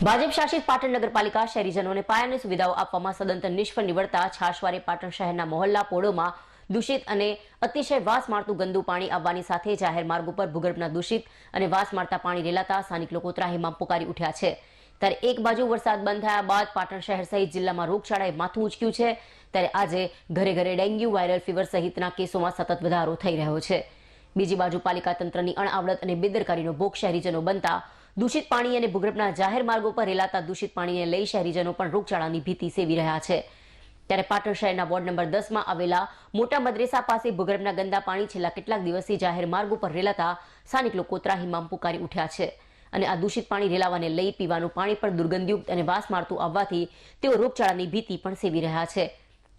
ભાજપ શાસિત પાટણ નગરપાલિકા શહેરીજનોને પાયાની સુવિધાઓ આપવામાં સદંતર નિષ્ફળ નીવડતા છાશવારે પાટણ શહેરના મોહલ્લા પોળોમાં દૂષિત અને અતિશય વાસ મારતું ગંદુ પાણી આવવાની સાથે જાહેર માર્ગ ઉપર ભૂગર્ભના દૂષિત અને વાસ મારતા પાણી રેલાતા સ્થાનિક લોકો ત્રાહીમાં પુકારી ઉઠ્યા છે. ત્યારે એક બાજુ વરસાદ બંધ થયા બાદ પાટણ શહેર સહિત જિલ્લામાં રોગચાળાએ માથું ઉચક્યું છે. ત્યારે આજે ઘરે ઘરે ડેન્ગ્યુ, વાયરલ ફીવર સહિતના કેસોમાં સતત વધારો થઈ રહ્યો છે. બીજી બાજુ પાલિકા તંત્રની અણઆવડત અને બેદરકારીનો ભોગ શહેરીજનો બનતા દૂષિત પાણી અને ભૂગર્ભના જાહેર માર્ગો પર રેલાતા દૂષિત પાણીને લઈ શહેરીજનો પણ રોગચાળાની ભીતિ સેવી રહ્યા છે. ત્યારે પાટણ શહેરના વોર્ડ નંબર દસમાં આવેલા મોટા મદ્રેસા પાસે ભૂગર્ભના ગંદા પાણી છેલ્લા કેટલાક દિવસથી જાહેર માર્ગો પર રેલાતા સ્થાનિક લોકો ત્રાહીમામ પુકારી ઉઠ્યા છે અને આ દૂષિત પાણી રેલાવાને લઈ પીવાનું પાણી પણ દુર્ગંધયુક્ત અને વાસ મારતું આવવાથી તેઓ રોગચાળાની ભીતિ પણ સેવી રહ્યા છે.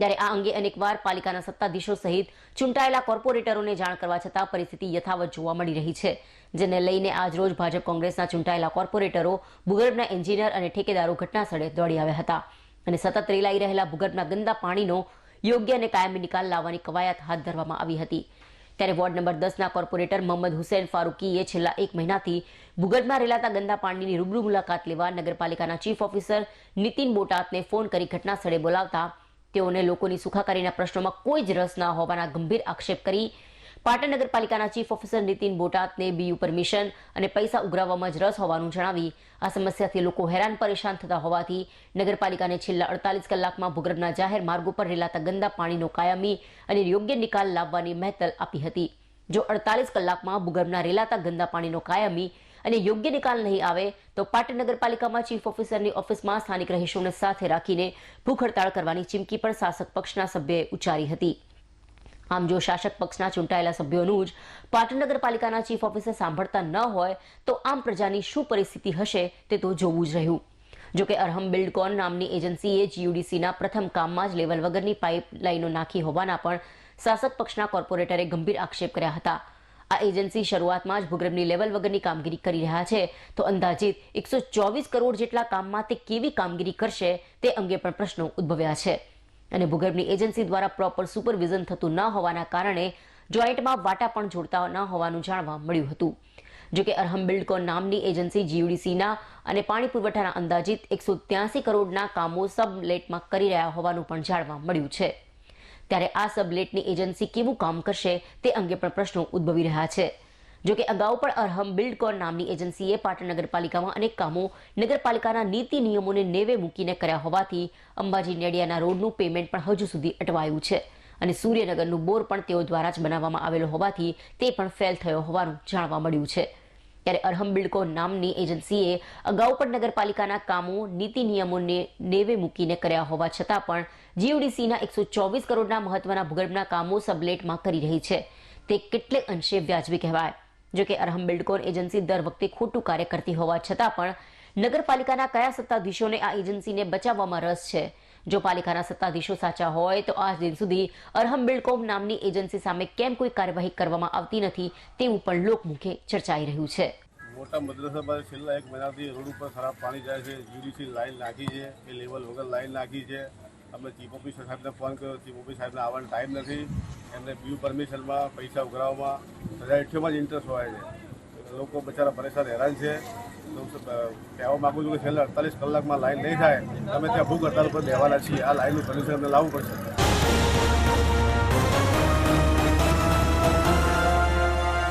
ત્યારે આ અંગે અનેકવાર પાલિકાના સત્તાધીશો સહિત ચૂંટાયેલા કોર્પોરેટરોને જાણ કરવા છતાં પરિસ્થિતિ યથાવત જોવા મળી રહી છે. જેને લઈને આજરોજ ભાજપ કોંગ્રેસના ચૂંટાયેલા કોર્પોરેટરો ભૂગર્ભના એન્જિનિયર અને ઠેકેદારો ઘટનાસ્થળે દોડી આવ્યા હતા. અને સતત રેલાઈ રહેલા ભૂગર્ભના ગંદા પાણીનો યોગ્ય અને કાયમી નિકાલ લાવવાની કવાયત હાથ ધરવામાં આવી હતી. ત્યારે વોર્ડ નંબર દસના કોર્પોરેટર મોહમ્મદ હુસેન ફારૂકીએ છેલ્લા એક મહિનાથી ભૂગર્ભમાં રહેલાતા ગંદા પાણીની રૂબરૂ મુલાકાત લેવા નગરપાલિકાના ચીફ ઓફિસર નીતિન બોટાતને ફોન કરી ઘટના સ્થળે બોલાવતા તેઓને લોકોની સુખાકારીના પ્રશ્નોમાં કોઈ જ રસ ના હોવાના ગંભીર આક્ષેપ કરી પાટણ નગરપાલિકાના ચીફ ઓફિસર નીતિન બોટાતને બીયુ પરમિશન અને પૈસા ઉઘરાવવામાં જ રસ હોવાનું જણાવી આ સમસ્યાથી લોકો હેરાન પરેશાન થતા હોવાથી નગરપાલિકાને છેલ્લા અડતાલીસ કલાકમાં ભૂગર્ભના જાહેર માર્ગો પર રેલાતા ગંદા પાણીનો કાયમી અને યોગ્ય નિકાલ લાવવાની મહેતલ આપી હતી. જો અડતાલીસ કલાકમાં ભૂગર્ભના રેલાતા ગંદા પાણીનો કાયમી અને યોગ્ય નિકાલ નહીં આવે તો પાટણ નગરપાલિકામાં ચીફ ઓફિસરની ઓફિસમાં સ્થાનિક રહીશોને સાથે રાખીને ભૂખ હડતાળ કરવાની ચીમકી પણ શાસક પક્ષના સભ્યએ ઉચ્ચારી હતી. આમ જો શાસક પક્ષના ચૂંટાયેલા સભ્યોનું જ પાટણ નગરપાલિકાના ચીફ ઓફિસર સાંભળતા ન હોય તો આમ પ્રજાની શું પરિસ્થિતિ હશે તે તો જોવું જ રહ્યું. જોકે અરહમ બિલ્ડકોન નામની એજન્સીએ જીયુડીસીના પ્રથમ કામમાં જ લેવલ વગરની પાઇપલાઇનો નાખી હોવાના પણ શાસક પક્ષના કોર્પોરેટરે ગંભીર આક્ષેપ કર્યા હતા. આ એજન્સી શરૂઆતમાં જ ભૂગર્ભની લેવલ વગરની કામગીરી કરી રહ્યા છે. તો અંદાજિત એકસો ચોવીસ કરોડ જેટલા કામમાં તે કેવી કામગીરી કરશે તે અંગે પણ પ્રશ્નો ઉદ્ભવ્યા છે. અને ભૂગર્ભની એજન્સી દ્વારા પ્રોપર સુપરવિઝન થતું ન હોવાના કારણે જોઈન્ટમાં વાટા પણ જોડતા ન હોવાનું જાણવા મળ્યું હતું. જોકે અરહમ બિલ્ડકોન નામની એજન્સી જીયુડીસીના અને પાણી પુરવઠાના અંદાજિત એકસો ત્યાસી કરોડના કામો સબલેટમાં કરી રહ્યા હોવાનું પણ જાણવા મળ્યું છે. ત્યારે આ સબલેટની એજન્સી કેવું કામ કરશે તે અંગે પણ પ્રશ્નો ઉદ્ભવી રહ્યા છે. જોકે અગાઉ પણ અરહમ બિલ્ડકોન નામની એજન્સીએ પાટણ નગરપાલિકામાં અનેક કામો નગરપાલિકાના નીતિ નિયમોને નેવે મૂકીને કર્યા હોવાથી અંબાજી નેડિયાના રોડનું પેમેન્ટ પણ હજુ સુધી અટવાયું છે અને સૂર્યનગરનું બોર પણ તેઓ દ્વારા જ બનાવવામાં આવેલો હોવાથી તે પણ ફેલ થયો હોવાનું જાણવા મળ્યું છે. ત્યારે અરહમ બિલ્ડકો નામની એજન્સીએ અગાઉ પણ નગરપાલિકાના કામો, નીતિ નિયમોને નેવે મૂકીને કર્યા હોવા છતાં પણ જીયુડીસીના એકસો ચોવીસ કરોડના મહત્વના ભૂગર્ભના કામો સબલેટમાં કરી રહી છે. તે કેટલે અંશે વ્યાજબી કહેવાય. જોકે અરહમ બિલ્ડકોન એજન્સી દર વખતે ખોટું કાર્ય કરતી હોવા છતાં પણ નગરપાલિકાના કયા સત્તાધીશોને આ એજન્સીને બચાવવામાં રસ છે? જો પાલિકાના સત્તાધીશો સાચા હોય તો આજ દિન સુધી અરહમ બિલ્ડકોમ નામની એજન્સી સામે કેમ કોઈ કાર્યવાહી કરવામાં આવતી નથી તેવું પણ લોકમુખે ચર્ચાઈ રહ્યું છે. મોટા મદ્રસા પાસે છેલ્લા એક મહિનાથી રોડ ઉપર ખરાબ પાણી જાય છે યુડીસી લાઈન નાખી છે, એ લેવલ વગર લાઈન નાખી છે. અમે ચીફ ઓફિસર સાહેબને ફોન કર્યો, ચીફ ઓફિસર સાહેબને આવવાનો ટાઈમ નથી. એમને બ્યુ પરમિશનમાં પૈસા ઉઘરાવવામાં સોસાયટીઓમાં જ ઇન્ટરેસ્ટ હોય છે. લોકો બચારા પરેશાન હેરાન છે. કહેવા માગું છું કે છેલ્લા અડતાલીસ કલાકમાં લાઈન નહીં થાય. અમે ત્યાં ભૂખ હડતાલ પર બેવાના છીએ. આ લાઈનનું અમને લાવવું પડશે.